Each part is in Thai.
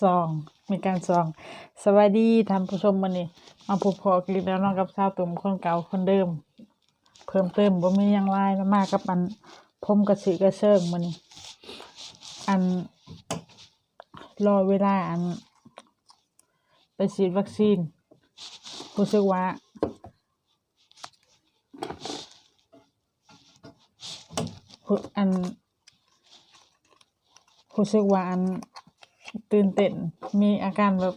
ซองมีการซอง สวัสดีท่านผู้ชมมื้อนี้มาพบพอกันแล้วเนาะกับสาวตุ่มคนเก่าคนเดิม เพิ่มเติมบ่มียังหลายแล้วมากับอันผมกระสือกระเซิงมื้อนี้ อันรอเวลาอัน ไปฉีดวัคซีนรู้สึกว่าอันรู้สึกว่าอัน ตื่นเต้นมีอาการแบบ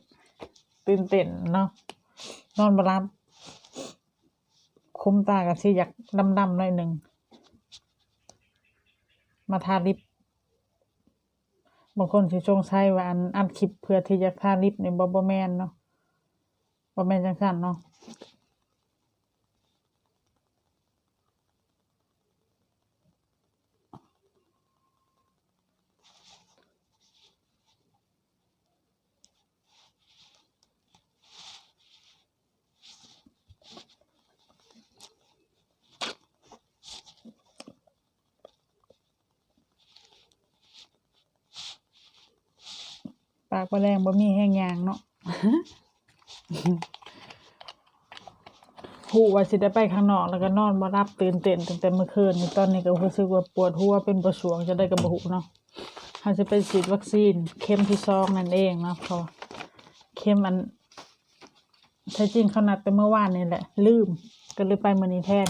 ตื่นเต้นเนาะนอนบ่หลับคุ้มตาก็สิอยากดำๆหน่อยหนึ่ง มาทาลิปบางคนสิสงสัยว่าอันอัดคลิปเพื่อที่จะทาลิปในี่บ่บ่แมนเนาะบ่แมนจังซั่นเนาะากบ่แรงบ่มีแห้งยางเนาะฮู้ว่าสิได้ไปข้างนอกแล้วก็นอนบ่หลับตื่นเต้นตั้งแต่เมื่อคืนนี่ตอนนี้ก็รู้สึกว่าปวดหัวเป็นประสวงจะได้ก็บ่ฮู้เนาะเฮาสิไปฉีดวัคซีนเข็มที่สองนั่นเองเนาะพราะว่าเข็มอันแท้จริงเขานัดไปเมื่อวานนี่แหละ ลืมก็เลยไปมื้อนี้แทน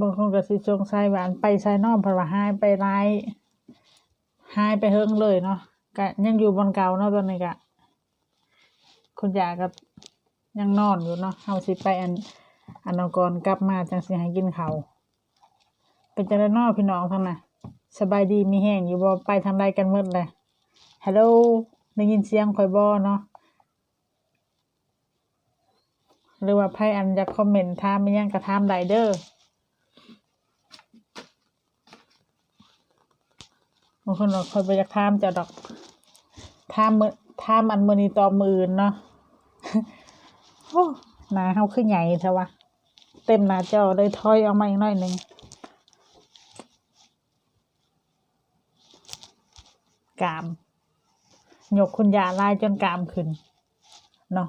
บางคนก็สิสงสัยว่านไปไซนอมเพราะว่าหายไปหลายหายไปเฮิงเลยเนาะก็ยังอยู่บนเก่าเนาะตอนนี้ก็คุณยาก็ยังนอนอยู่เนาะเฮาสิไปอันอันเอาก่อนกลับมาจังสิให้กินเขาเป็นจังได๋นาะพี่น้องทั้งน่ะสบายดีมีแห้งอยู่บ่ไปทำไรกันหมดเลยฮัลโหลได้ยินเสียงข่อยบ่เนาะหรือว่าไผอันอยากคอมเมนต์ถามิยังก็ถามไดเด้อ บางคนเราคอยไปอยากถามจ้าดอกถามมือถามอันมือนี้ต่อมืออื่นเนาะโอ้หนาเฮาขึ้นใหญ่เถอะวะเต็มหน้าจอเลยถอยออกมาอีกหน่อยหนึ่งกามหยกคุณยาลายจนกามขึ้นเนาะ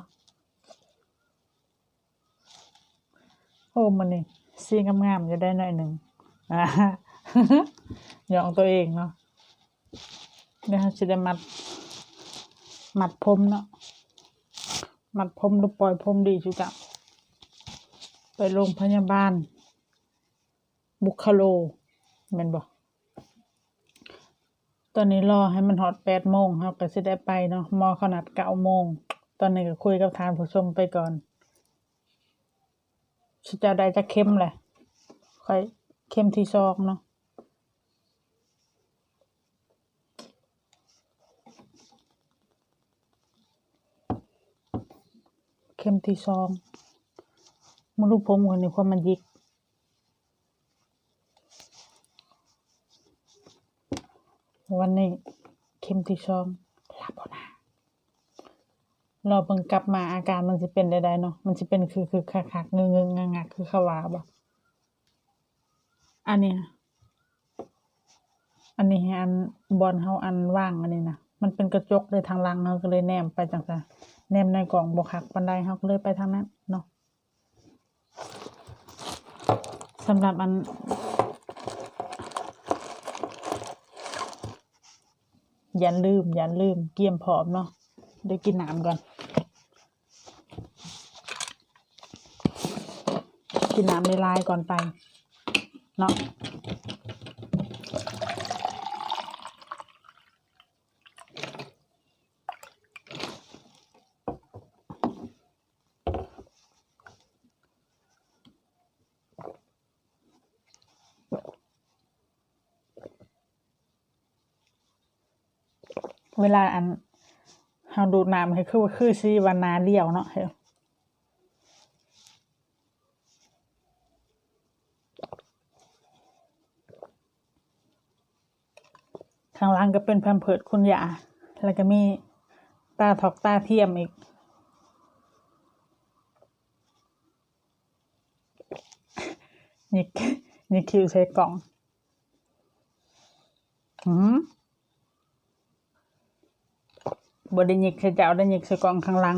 โอ้มันนี่ซีงามๆจะได้หน่อยหนึ่งอ่าหยองตัวเองเนาะ เดี๋ยวจะได้มัด มัดผมเนาะมัดผมหรือปล่อยผมดีจุกับไปโรงพยาบาล บุคโลแม่นบอกตอนนี้รอให้มันฮอตแปดโมงครับก็จะได้ไปเนาะมอขนาดเก้าโมง ตอนนี้ก็คุยกับทานผู้ชมไปก่อนสิจะได้จะเข้มแหละค่อยเข้มที่ซองเนาะ เข้มที่ซองมันรู้ผมคนนี้ความมันยิกวันนี้เข้มที่ซองรับนะรอเบิ่งกลับมาอาการมันสิเป็นได้ๆเนาะมันสิเป็นคือคือคักคักๆงึงงึงงงักๆคือขวาบ่อันเนี้ยอันนี้อันบอลเฮาอันว่างอันนี้นะมันเป็นกระจกเลยทางลังเฮาก็เลยแนมไปจังซั่น แนมในกล่องบ่คักปานใดเฮาก็เลยไปทางนั้นเนาะสำหรับอัน อย่าลืม อย่าลืม เกี่ยมพร้อมเนาะเดี๋ยวกินน้ำก่อน กินน้ำในลายก่อนไป เนาะ เวลาอันเฮาดูดน้ำให้คือว่าคือสิว่านาเดียวเนาะเฮ้ยข้างล่างก็เป็นแพมเพิร์ดคุณยาแล้วก็มีตาถอกตาเทียมอีกหยิกนี่คิวใส่กล่องหืม บไดหยิกใส่เจ้าได้หยิกใส่กล่องข้างหลัง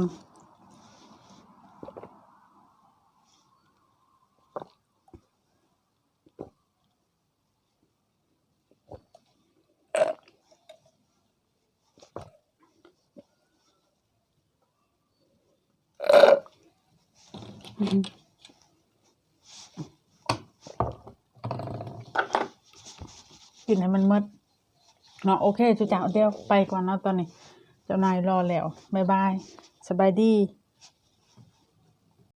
กินให้มันหมดเนาะโอเคจุเจ้าเดี๋ยวไปก่อนเนาะตอนนี้ เจ้านายรอแล้วบ๊ายบายสบายดี